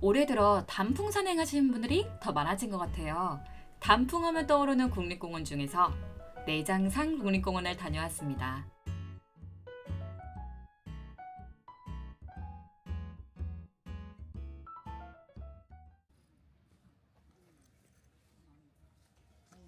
올해 들어 단풍 산행하시는 분들이 더 많아진 것 같아요. 단풍하면 떠오르는 국립공원 중에서 내장산 국립공원을 다녀왔습니다.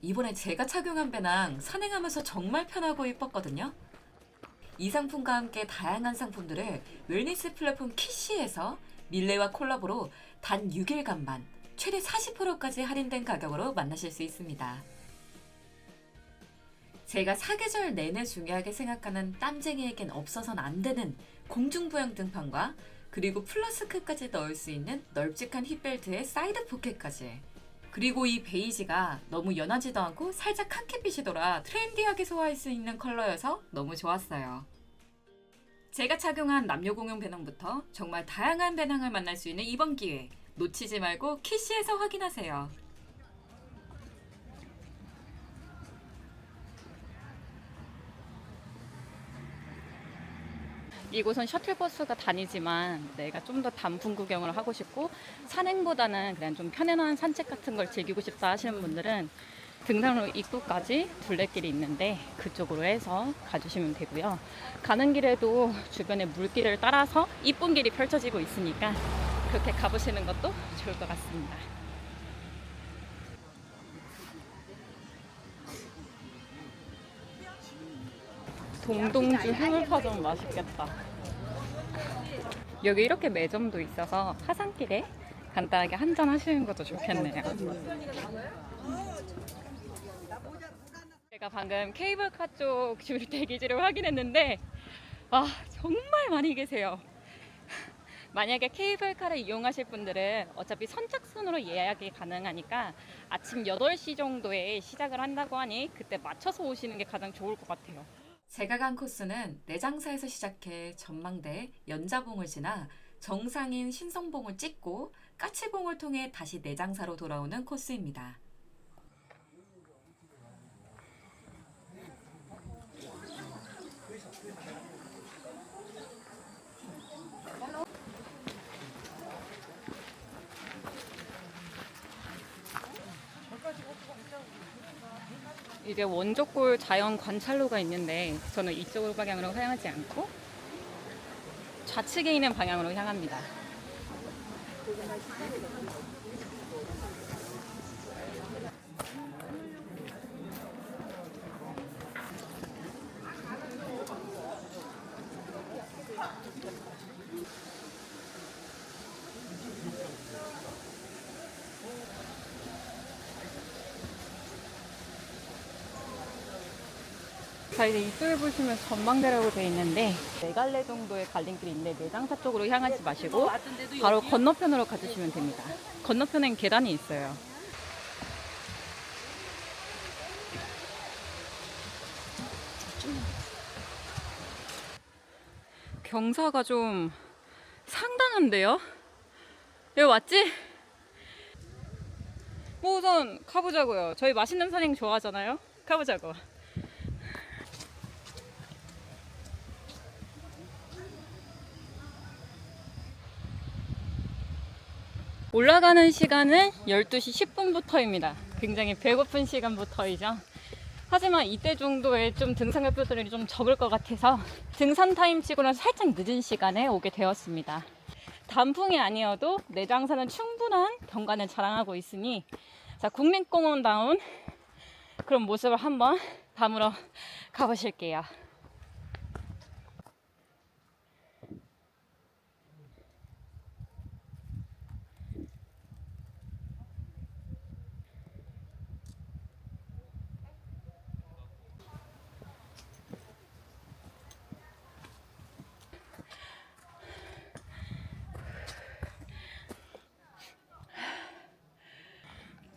이번에 제가 착용한 배낭 산행하면서 정말 편하고 예뻤거든요. 이 상품과 함께 다양한 상품들을 웰니스 플랫폼 키시에서 밀레와 콜라보로 단 6일간만 최대 40%까지 할인된 가격으로 만나실 수 있습니다. 제가 사계절 내내 중요하게 생각하는 땀쟁이에겐 없어서는 안 되는 공중부양 등판과 그리고 플러스크까지 넣을 수 있는 널찍한 힙벨트에 사이드 포켓까지 그리고 이 베이지가 너무 연하지도 않고 살짝 카키빛이더라 트렌디하게 소화할 수 있는 컬러여서 너무 좋았어요. 제가 착용한 남녀 공용 배낭부터 정말 다양한 배낭을 만날 수 있는 이번 기회 놓치지 말고 키시에서 확인하세요. 이곳은 셔틀버스가 다니지만 내가 좀 더 단풍 구경을 하고 싶고 산행보다는 그냥 좀 편안한 산책 같은 걸 즐기고 싶다 하시는 분들은 등산로 입구까지 둘레길이 있는데 그쪽으로 해서 가주시면 되고요. 가는 길에도 주변에 물길을 따라서 이쁜 길이 펼쳐지고 있으니까 그렇게 가보시는 것도 좋을 것 같습니다. 동동주 해물파전 맛있겠다. 여기 이렇게 매점도 있어서 하산길에 간단하게 한잔 하시는 것도 좋겠네요. 제가 방금 케이블카 쪽 줄 대기지를 확인했는데 와 정말 많이 계세요. 만약에 케이블카를 이용하실 분들은 어차피 선착순으로 예약이 가능하니까 아침 8시 정도에 시작을 한다고 하니 그때 맞춰서 오시는 게 가장 좋을 것 같아요. 제가 간 코스는 내장사에서 시작해 전망대 연자봉을 지나 정상인 신성봉을 찍고 까치봉을 통해 다시 내장사로 돌아오는 코스입니다. 이제 원족골 자연 관찰로가 있는데 저는 이쪽으로 방향으로 향하지 않고 좌측에 있는 방향으로 향합니다. 자 이제 이쪽에 보시면 전망대라고 돼 있는데 네 갈래 정도의 갈림길이 있는데 내장사 쪽으로 향하지 마시고 바로 건너편으로 가주시면 됩니다. 건너편엔 계단이 있어요. 경사가 좀 상당한데요? 여기 맞지? 뭐 우선 가보자고요. 저희 맛있는 산행 좋아하잖아요. 가보자고. 올라가는 시간은 12시 10분부터입니다. 굉장히 배고픈 시간부터이죠. 하지만 이때 정도에 좀 등산객분들이 좀 적을 것 같아서 등산 타임 치고는 살짝 늦은 시간에 오게 되었습니다. 단풍이 아니어도 내장산은 충분한 경관을 자랑하고 있으니 자 국립공원다운 그런 모습을 한번 담으러 가보실게요.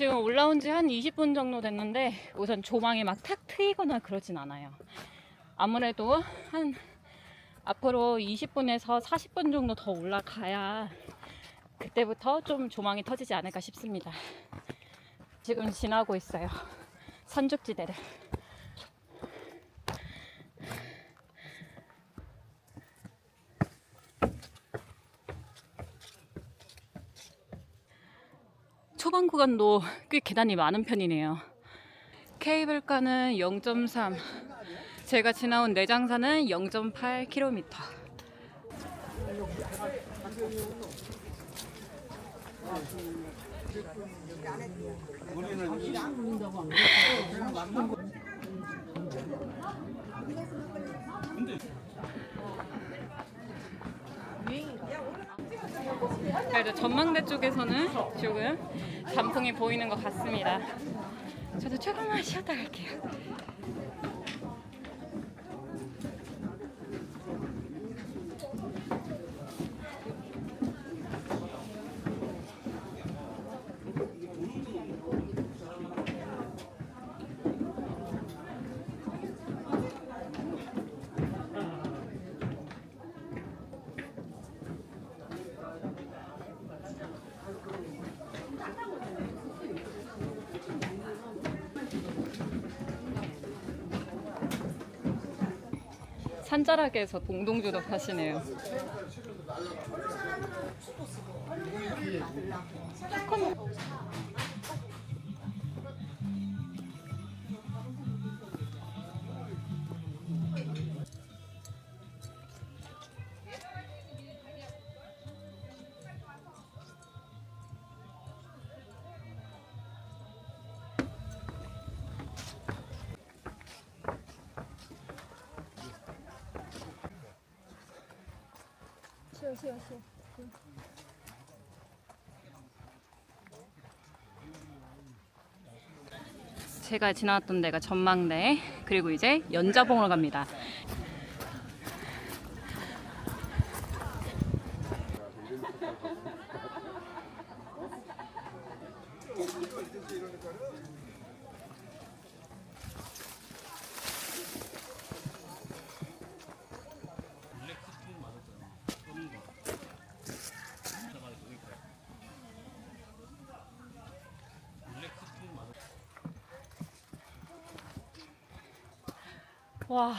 지금 올라온 지 한 20분 정도 됐는데 우선 조망이 막 탁 트이거나 그러진 않아요. 아무래도 한 앞으로 20분에서 40분 정도 더 올라가야 그때부터 좀 조망이 터지지 않을까 싶습니다. 지금 지나고 있어요. 산죽지대를. 초반 구간도 꽤 계단이 많은 편이네요. 케이블카는 0.3, 제가 지나온 내장산은 0.8km. 그래도 전망대 쪽에서는 조금 단풍이 보이는 것 같습니다. 저도 조금만 쉬었다 갈게요. 산자락에 서 동동주덕 하시네요. 제가 지나왔던 데가 전망대 그리고 이제 연자봉으로 갑니다. 와.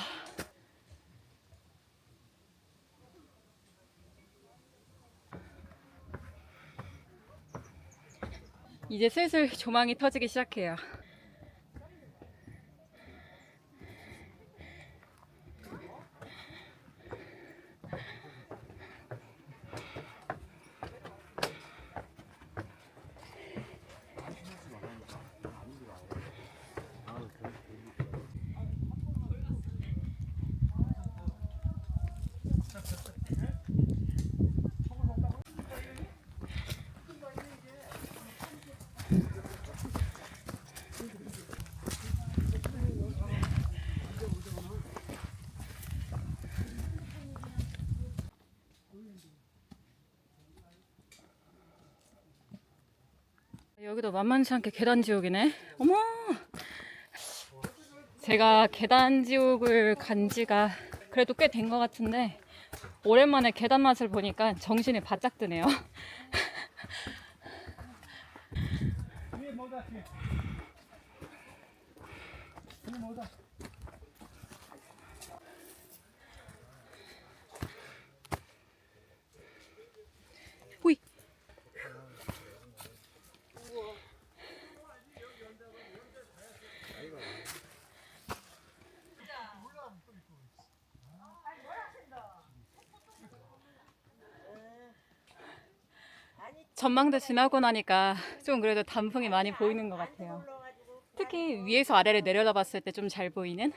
이제 슬슬 조망이 터지기 시작해요. 여기도 만만치 않게 계단 지옥이네. 어머! 제가 계단 지옥을 간 지가 그래도 꽤 된 것 같은데 오랜만에 계단 맛을 보니까 정신이 바짝 드네요. 전망대 지나고 나니까 좀 그래도 단풍이 많이 보이는 것 같아요. 특히 위에서 아래를 내려다 봤을 때 좀 잘 보이는?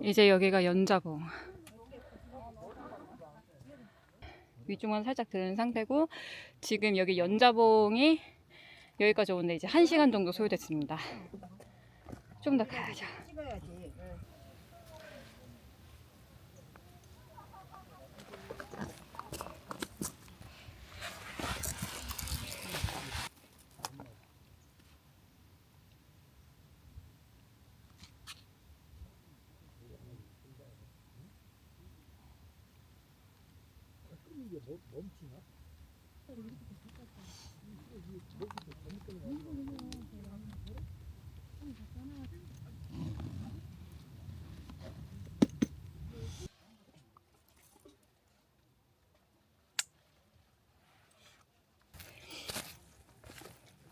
이제 여기가 연자봉. 위중은 살짝 드는 상태고 지금 여기 연자봉이 여기까지 오는데 이제 1시간 정도 소요됐습니다. 좀 더 가야죠.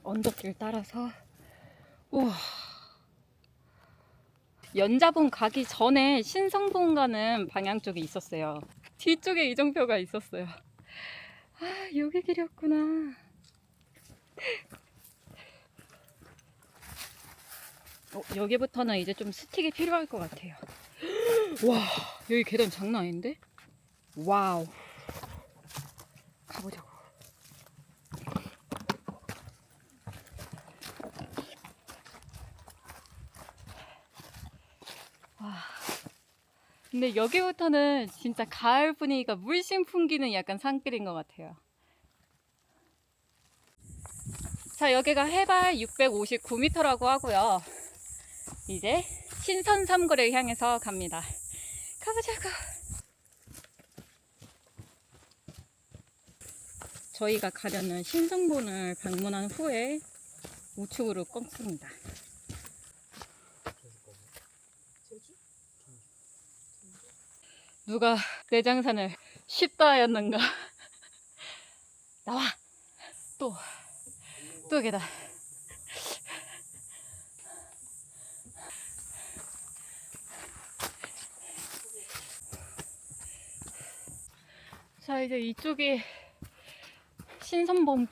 언덕길 따라서 우와 연자봉 가기 전에 신성봉 가는 방향 쪽에 있었어요. 뒤쪽에 이정표가 있었어요. 아 여기 길이었구나. 어, 여기부터는 이제 좀 스틱이 필요할 것 같아요. 와 여기 계단 장난 아닌데? 와우. 가보자고. 근데 여기부터는 진짜 가을 분위기가 물씬 풍기는 약간 산길인 것 같아요. 자, 여기가 해발 659m라고 하고요. 이제 신선 삼거리를 향해서 갑니다. 가보자고. 저희가 가려는 신성본을 방문한 후에 우측으로 꺾습니다. 누가 내장산을 쉽다 하였는가? 나와! 또, 또 계단. 자, 이제 이쪽이 신선봉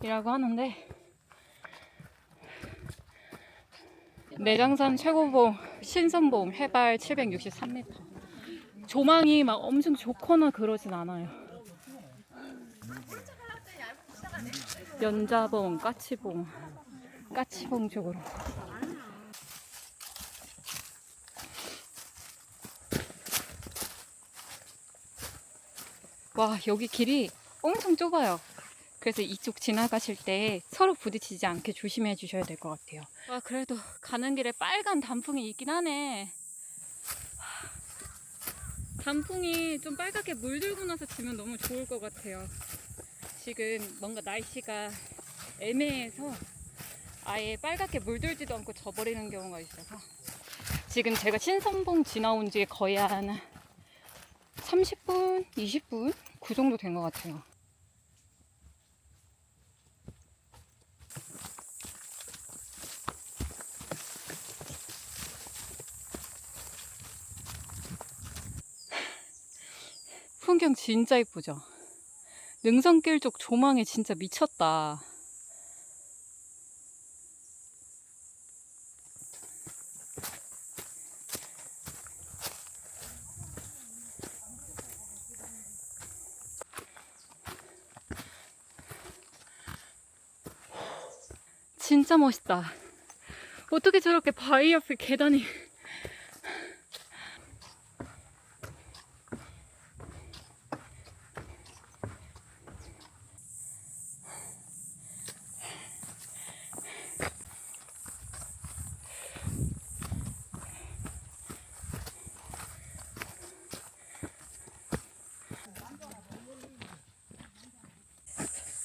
쪽이라고 하는데, 내장산 최고봉 신선봉 해발 763m. 조망이 막 엄청 좋거나 그러진 않아요. 연자봉, 까치봉, 까치봉 쪽으로. 와, 여기 길이 엄청 좁아요. 그래서 이쪽 지나가실 때 서로 부딪히지 않게 조심해 주셔야 될 것 같아요. 와, 그래도 가는 길에 빨간 단풍이 있긴 하네. 단풍이 좀 빨갛게 물들고 나서 지면 너무 좋을 것 같아요. 지금 뭔가 날씨가 애매해서 아예 빨갛게 물들지도 않고 져버리는 경우가 있어서 지금 제가 신선봉 지나온 지 거의 한 30분, 20분? 그 정도 된 것 같아요. 풍경 진짜 이쁘죠? 능선길 쪽 조망이 진짜 미쳤다. 진짜 멋있다. 어떻게 저렇게 바위 옆에 계단이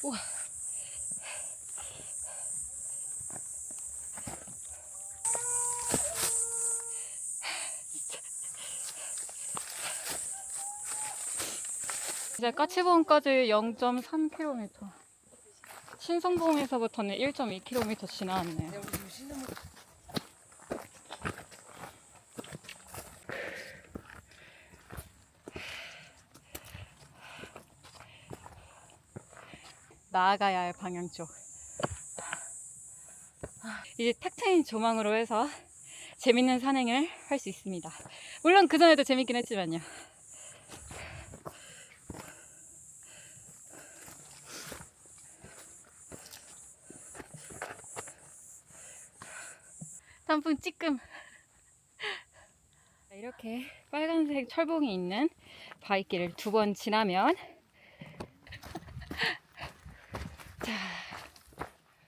우와. 이제 까치봉까지 0.3km. 신성봉에서부터는 1.2km 지나왔네요. 나아가야 할 방향 쪽. 이제 탁 트인 조망으로 해서 재밌는 산행을 할 수 있습니다. 물론 그전에도 재밌긴 했지만요. 단풍 찌끔. 이렇게 빨간색 철봉이 있는 바위길을 두 번 지나면 자,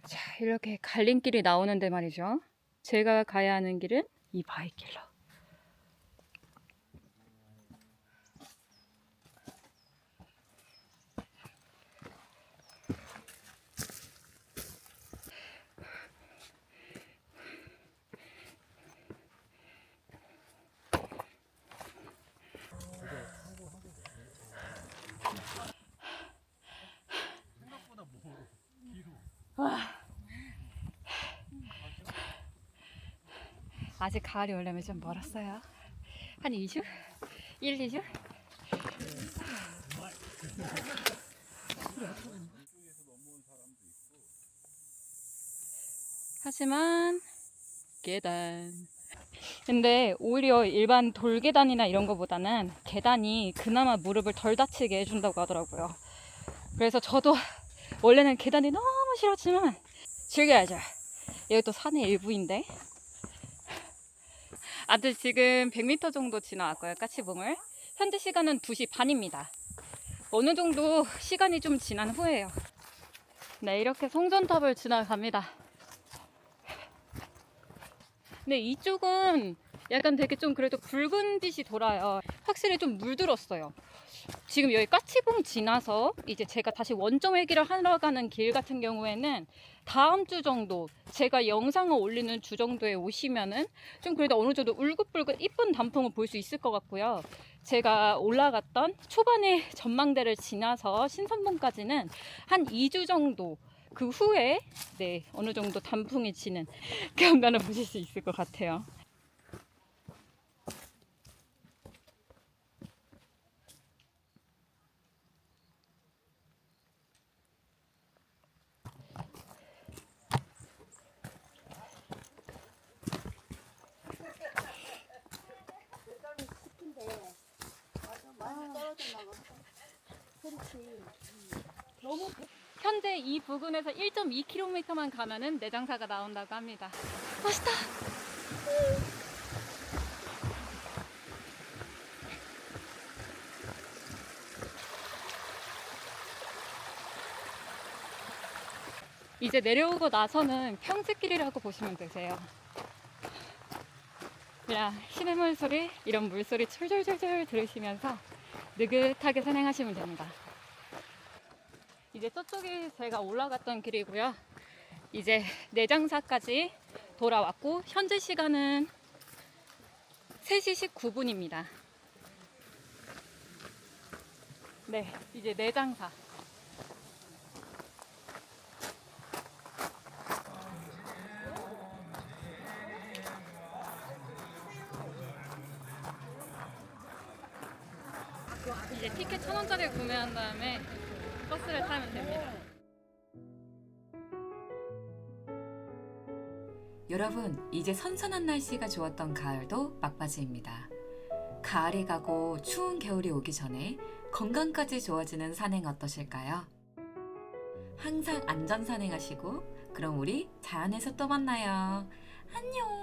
자 이렇게 갈림길이 나오는데 말이죠. 제가 가야 하는 길은 이 바위길로. 아직 가을이 오려면 좀 멀었어요. 한 2주? 1, 2주? 하지만 계단. 근데 오히려 일반 돌계단이나 이런 거보다는 계단이 그나마 무릎을 덜 다치게 해준다고 하더라고요. 그래서 저도 원래는 계단이 너무 싫었지만 즐겨야죠. 여기 또 산의 일부인데. 아들 지금 100m 정도 지나왔고요. 까치봉을. 현재 시간은 2시 반입니다. 어느 정도 시간이 좀 지난 후에요. 네, 이렇게 송전탑을 지나갑니다. 근데 이쪽은 약간 되게 좀 그래도 붉은 빛이 돌아요. 확실히 좀 물들었어요. 지금 여기 까치봉 지나서 이제 제가 다시 원점 회기를 하러 가는 길 같은 경우에는 다음 주 정도 제가 영상을 올리는 주 정도에 오시면은 좀 그래도 어느 정도 울긋불긋 이쁜 단풍을 볼 수 있을 것 같고요. 제가 올라갔던 초반에 전망대를 지나서 신선봉까지는 한 2주 정도 그 후에 네 어느 정도 단풍이 지는 경관을 보실 수 있을 것 같아요. 현재 이 부근에서 1.2km만 가면은 내장사가 나온다고 합니다. 멋있다. 이제 내려오고 나서는 평지길이라고 보시면 되세요. 그냥 시냇물 소리, 이런 물소리 철철철철 들으시면서 느긋하게 산행하시면 됩니다. 이제 저쪽이 제가 올라갔던 길이고요. 이제 내장사까지 돌아왔고 현재 시간은 3시 19분입니다. 네, 이제 내장사. 이제 티켓 천 원짜리 구매한 다음에 버스를 타면 됩니다. 여러분, 이제 선선한 날씨가 좋았던 가을도 막바지입니다. 가을이 가고 추운 겨울이 오기 전에 건강까지 좋아지는 산행 어떠실까요? 항상 안전 산행하시고, 그럼 우리 자연에서 또 만나요. 안녕!